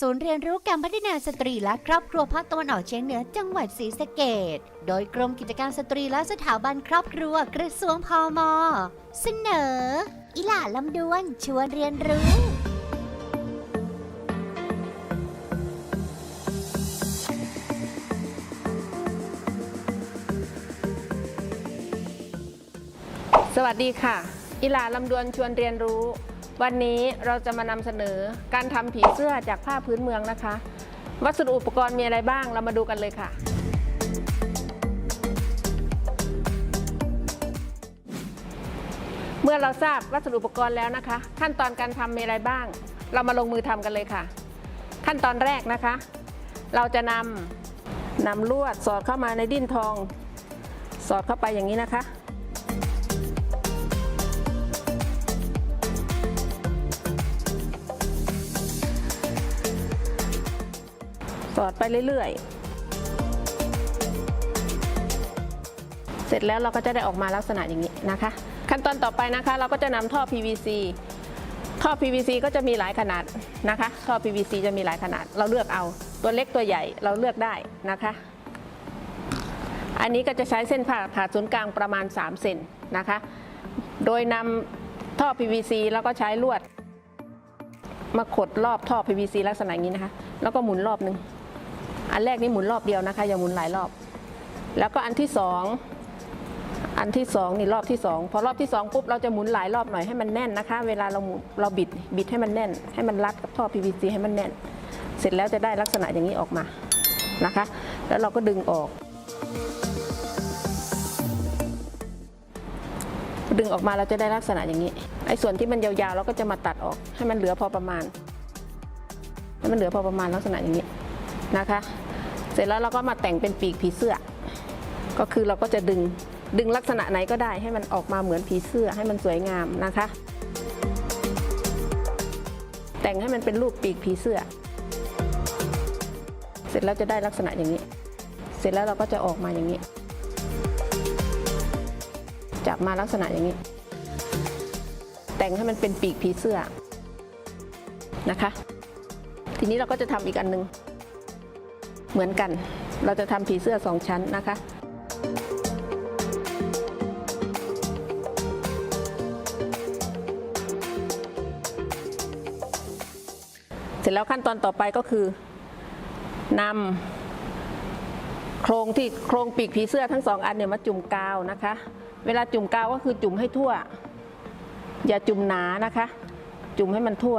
ศูนย์เรียนรู้การพัฒนาสตรีและครอบครัวภาคตะวันออกเฉียงเหนือจังหวัดศรีสะเกดโดยกรมกิจการสตรีและสถาบันครอบครัวกระทรวงพมเสนอ อิหล่าลำดวนชวนเรียนรู้สวัสดีค่ะ อิลาลำดวนชวนเรียนรู้ วันนี้เราจะมานำเสนอการทำผีเสื้อจากผ้าพื้นเมืองนะคะ วัสดุอุปกรณ์มีอะไรบ้างเรามาดูกันเลยค่ะ เมื่อเราทราบวัสดุอุปกรณ์แล้วนะคะ ขั้นตอนการทำมีอะไรบ้าง เรามาลงมือทำกันเลยค่ะ ขั้นตอนแรกนะคะ เราจะนำนำลวดสอดเข้ามาในดิ้นทอง สอดเข้าไปอย่างนี้นะคะ สอดไปเรื่อยๆ เสร็จแล้วเราก็จะได้ออกมาลักษณะอย่างนี้นะคะ ขั้นตอนต่อไปนะคะ เราก็จะนำท่อ PVC ท่อ PVC ก็จะมีหลายขนาดนะคะ ท่อ PVC จะมีหลายขนาด เราเลือกเอา ตัวเล็กตัวใหญ่เราเลือกได้นะคะ อันนี้ก็จะใช้เส้นผ่าผ่าศูนย์กลางประมาณ 3 เซนนะคะ โดยนำท่อ PVC แล้วก็ใช้ลวด มาขดรอบท่อ PVC ลักษณะนี้นะคะ แล้วก็หมุนรอบหนึ่ง อันแรกนี่หมุนรอบเดียวนะคะ อย่าหมุนหลายรอบ แล้วก็อันที่สองอันที่สองนี่รอบที่สองพอรอบที่สองปุ๊บเราจะหมุนหลายรอบหน่อยให้มันแน่นนะคะ เวลาเราหมุนเราบิดบิดให้มันแน่น ให้มันรัดกับท่อ PVC ให้มันแน่น เสร็จแล้วจะได้ลักษณะอย่างนี้ออกมานะคะ แล้วเราก็ดึงออก ดึงออกมาเราจะได้ลักษณะอย่างนี้ไอ้ส่วนที่มันยาวๆเราก็จะมาตัดออกให้มันเหลือพอประมาณให้มันเหลือพอประมาณลักษณะอย่างนี้นะคะ เสร็จแล้วเราก็มาแต่งเป็นปีกผีเสื้อ ก็คือเราก็จะดึงดึงลักษณะไหนก็ได้ให้มันออกมาเหมือนผีเสื้อให้มันสวยงามนะคะ แต่งให้มันเป็นรูปปีกผีเสื้อ เสร็จแล้วจะได้ลักษณะอย่างนี้ เสร็จแล้วเราก็จะออกมาอย่างนี้ จับมาลักษณะอย่างนี้ แต่งให้มันเป็นปีกผีเสื้อนะคะ ทีนี้เราก็จะทำอีกอันหนึ่ง เหมือนกัน เราจะทำผีเสื้อสองชั้นนะคะ เสร็จแล้วขั้นตอนต่อไปก็คือนำโครงที่โครงปีกผีเสื้อทั้งสองอันเนี่ยมาจุ่มกาวนะคะ เวลาจุ่มกาวก็คือจุ่มให้ทั่ว อย่าจุ่มหนานะคะ จุ่มให้มันทั่ว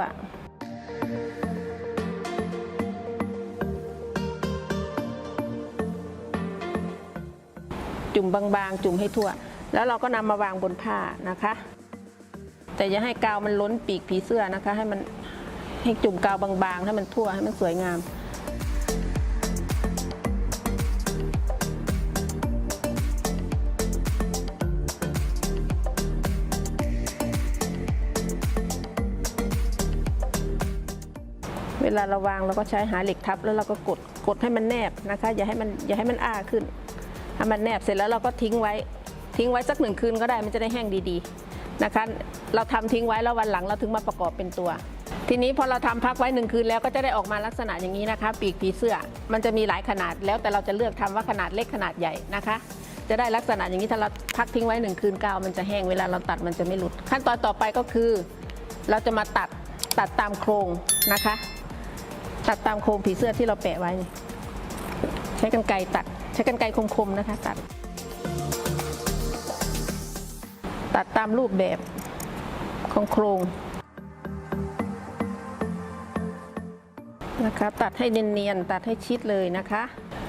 จุ่มบางๆ จุ่มให้ทั่ว แล้วเราก็นำมาวางบนผ้านะคะ แต่อย่าให้กาวมันล้นปีกผีเสื้อนะคะ ให้มันให้จุ่มกาวบางๆ ให้มันทั่วให้มันสวยงามเวลาเราวางเราก็ใช้หาเหล็กทับแล้วเราก็กดกดให้มันแนบนะคะ อย่าให้มันอย่าให้มันอ้าขึ้น ให้มันแนบเสร็จแล้วเราก็ทิ้งไว้ ทิ้งไว้สักหนึ่งคืนก็ได้มันจะได้แห้งดีๆนะคะ เราทำทิ้งไว้แล้ววันหลังเราถึงมาประกอบเป็นตัว ทีนี้พอเราทำพักไว้หนึ่งคืนแล้วก็จะได้ออกมาลักษณะอย่างนี้นะคะ ปีกผีเสื้อ มันจะมีหลายขนาดแล้วแต่เราจะเลือกทำว่าขนาดเล็กขนาดใหญ่นะคะ จะได้ลักษณะอย่างนี้ถ้าเราพักทิ้งไว้หนึ่งคืนกาวมันจะแห้งเวลาเราตัดมันจะไม่หลุด ขั้นตอนต่อไปก็คือ เราจะมาตัดตัดตามโครงนะคะ ตัดตามโครงผีเสื้อที่เราแปะไว้ ใช้กันไกรตัด ช้กันไกรคมๆนะคะตัด ตัดตามรูปแบบของโครงนะคะตัดให้เนียนๆตัดให้ชิดเลยนะคะ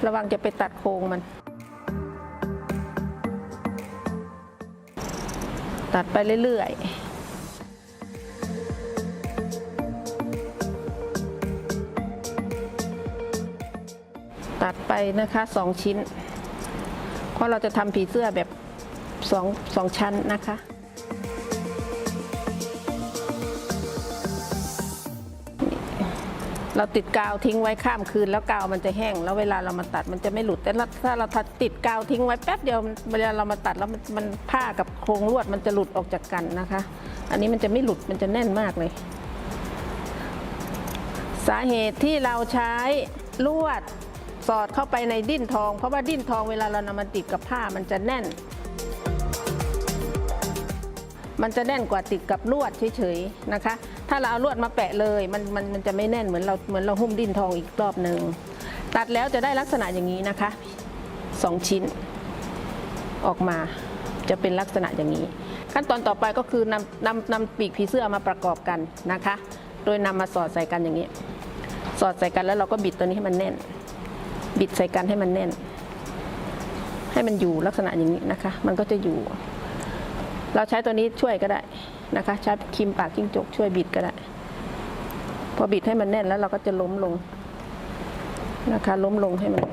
ระวังจะไปตัดโครงมัน ตัดไปเรื่อยๆ ตัดไปนะคะสองชิ้น เพราะเราจะทำผีเสื้อแบบสองสองชั้นนะคะเราติดกาวทิ้งไว้ข้ามคืนแล้วกาวมันจะแห้ง แล้วเวลาเรามาตัดมันจะไม่หลุดแต่ถ้าเราติดกาวทิ้งไว้แป๊บเดียวเวลาเรามาตัดแล้วมันผ้ากับโครงลวดมันจะหลุดออกจากกันนะคะ อันนี้มันจะไม่หลุดมันจะแน่นมากเลย สาเหตุที่เราใช้ลวด สอดเข้าไปในดิ้นทอง เพราะว่าดิ้นทองเวลาเรานำมาติดกับผ้ามันจะแน่น มันจะแน่นกว่าติดกับลวดเฉยๆนะคะ ถ้าเราเอาลวดมาแปะเลยมันมันมันจะไม่แน่นเหมือนเราเหมือนเราหุ้มดิ้นทองอีกรอบหนึ่งตัดแล้วจะได้ลักษณะอย่างนี้นะคะสองชิ้น ออกมาจะเป็นลักษณะอย่างนี้ ขั้นตอนต่อไปก็คือนำนำนำปีกผีเสื้อมาประกอบกันนะคะ โดยนำมาสอดใส่กันอย่างนี้ สอดใส่กันแล้วเราก็บิดตัวนี้ให้มันแน่น บิดใส่กันให้มันแน่น ให้มันอยู่ลักษณะอย่างนี้นะคะ มันก็จะอยู่ เราใช้ตัวนี้ช่วยก็ได้นะคะ ใช้ครีมปากจิ้งจกช่วยบิดก็ได้ พอบิดให้มันแน่นแล้วเราก็จะล้มลงนะคะ ล้มลงให้มัน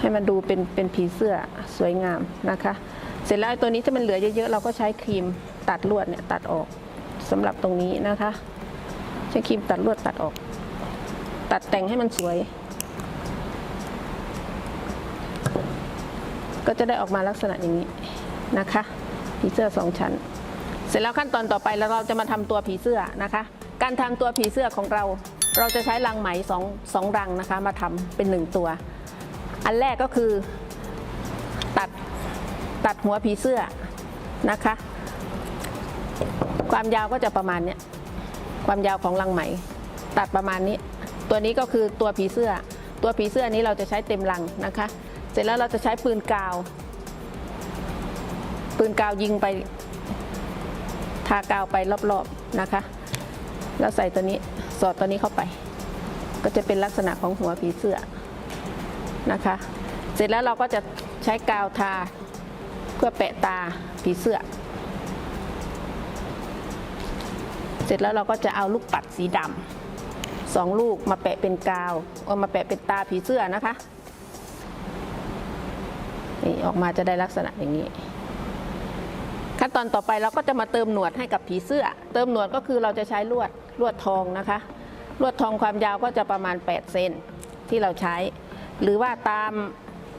ให้มันดูเป็นเป็นผีเสื้อสวยงามนะคะ เสร็จแล้วไอ้ตัวนี้ถ้ามันเหลือเยอะๆเราก็ใช้ครีมตัดลวดเนี่ยตัดออกสำหรับตรงนี้นะคะ ใช้ครีมตัดลวดตัดออก ตัดแต่งให้มันสวย ก็จะได้ออกมาลักษณะอย่างนี้นะคะผีเสื้อสองชั้น เสร็จแล้วขั้นตอนต่อไปแล้วเราจะมาทำตัวผีเสื้อนะคะ การทำตัวผีเสื้อของเรา เราจะใช้รังไหมสองสองรังนะคะ มาทำเป็นหนึ่งตัว อันแรกก็คือตัดตัดหัวผีเสื้อนะคะ ความยาวก็จะประมาณเนี้ยความยาวของรังไหม ตัดประมาณนี้ ตัวนี้ก็คือตัวผีเสื้อ ตัวผีเสื้อนี้เราจะใช้เต็มรังนะคะ สร็จแล้วเราจะใช้ปืนกาว ปืนกาวยิงไปทากาวไปรอบๆนะคะ แล้วใส่ตัวนี้สอดตัวนี้เข้าไป ก็จะเป็นลักษณะของหัวผีเสื้อนะคะ เสร็จแล้วเราก็จะใช้กาวทาเพื่อแปะตาผีเสื้อ เสร็จแล้วเราก็จะเอาลูกปัดสีดำสองลูกมาแปะเป็นกาวเอามาแปะเป็นตาผีเสื้อนะคะ นี่ออกมาจะได้ลักษณะอย่างนี้ ขั้นตอนต่อไปเราก็จะมาเติมหนวดให้กับผีเสื้อ เติมหนวดก็คือเราจะใช้ลวดลวดทองนะคะ ลวดทองความยาวก็จะประมาณ 8 เซนที่เราใช้ หรือว่าตาม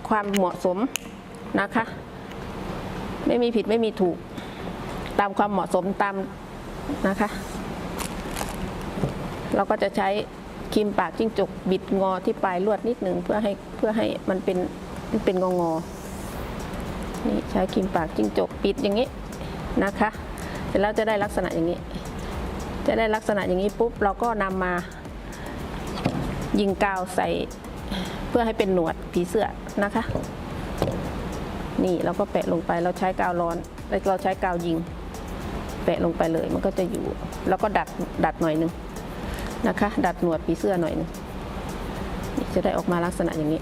ความเหมาะสมนะคะ ไม่มีผิดไม่มีถูก ตามความเหมาะสมตามนะคะ เราก็จะใช้ครีมปากจิ้งจกบิดงอที่ปลายลวดนิดหนึ่งเพื่อให้เพื่อให้มันเป็นเป็นงองอ นี่ใช้ครีมปากจิ้งจกปิดอย่างนี้นะคะ เสร็จแล้วจะได้ลักษณะอย่างนี้ จะได้ลักษณะอย่างนี้ปุ๊บเราก็นำมายิงกาวใส่เพื่อให้เป็นหนวดผีเสื้อนะคะ นี่เราก็แปะลงไปเราใช้กาวร้อนแล้วเราใช้กาวยิง แปะลงไปเลยมันก็จะอยู่ แล้วก็ดัดดัดหน่อยนึงนะคะ ดัดหนวดผีเสื้อหน่อยนึงจะได้ออกมาลักษณะอย่างนี้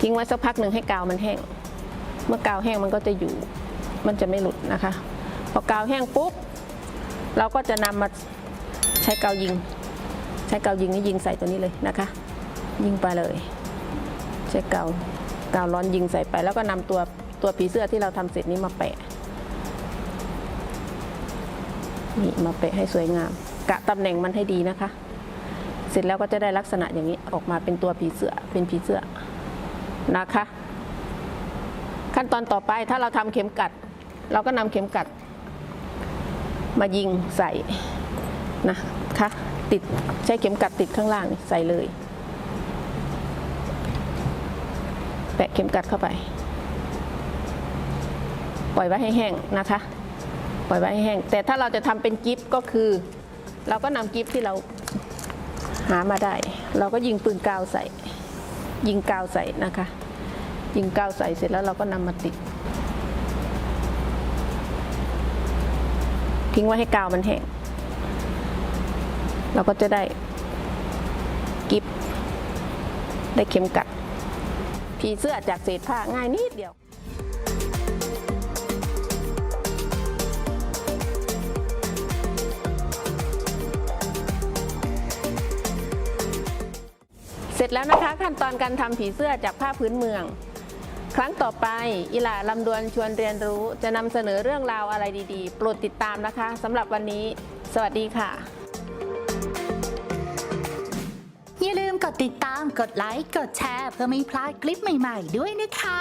ทิ้งไว้สักพักหนึ่งให้กาวมันแห้ง มื่อกาวแห้งมันก็จะอยู่ มันจะไม่หลุดนะคะ พอกาวแห้งปุ๊บ เราก็จะนำมาใช้กาวยิง ใช้กาวยิงนี่ยิงใส่ตัวนี้เลยนะคะ ยิงไปเลย ใช้กาวกาวร้อนยิงใส่ไป แล้วก็นำตัวตัวผีเสื้อที่เราทำเสร็จนี้มาแปะนี่มาแปะให้สวยงาม กะตำแหน่งมันให้ดีนะคะ เสร็จแล้วก็จะได้ลักษณะอย่างนี้ออกมาเป็นตัวผีเสื้อเป็นผีเสื้อนะคะ ขั้นตอนต่อไปถ้าเราทำเข็มกัด เราก็นำเข็มกัด มายิงใส่นะคะติดใช้เข็มกัดติดข้างล่างใส่เลย แปะเข็มกัดเข้าไป ปล่อยไว้ให้แห้งนะคะ ปล่อยไว้ให้แห้ง แต่ถ้าเราจะทำเป็นกิฟต์ก็คือ เราก็นำกิฟต์ที่เราหามาได้ เราก็ยิงปืนกาวใส่ ยิงกาวใส่นะคะ ยิงกาวใส่เสร็จแล้วเราก็นำมาติด ทิ้งไว้ให้กาวมันแห้งเราก็จะได้กิฟได้เข็มกัด ผีเสื้อจากเศษผ้าง่ายนิดเดียวเสร็จแล้วนะคะขั้นตอนการทำผีเสื้อจากผ้าพื้นเมือง ครั้งต่อไปอิหล่าลำดวนชวนเรียนรู้จะนำเสนอเรื่องราวอะไรดีๆ โปรดติดตามนะคะสำหรับวันนี้ สวัสดีค่ะ อย่าลืมกดติดตาม กดไลค์ กดแชร์ เพื่อไม่พลาดคลิปใหม่ๆด้วยนะคะ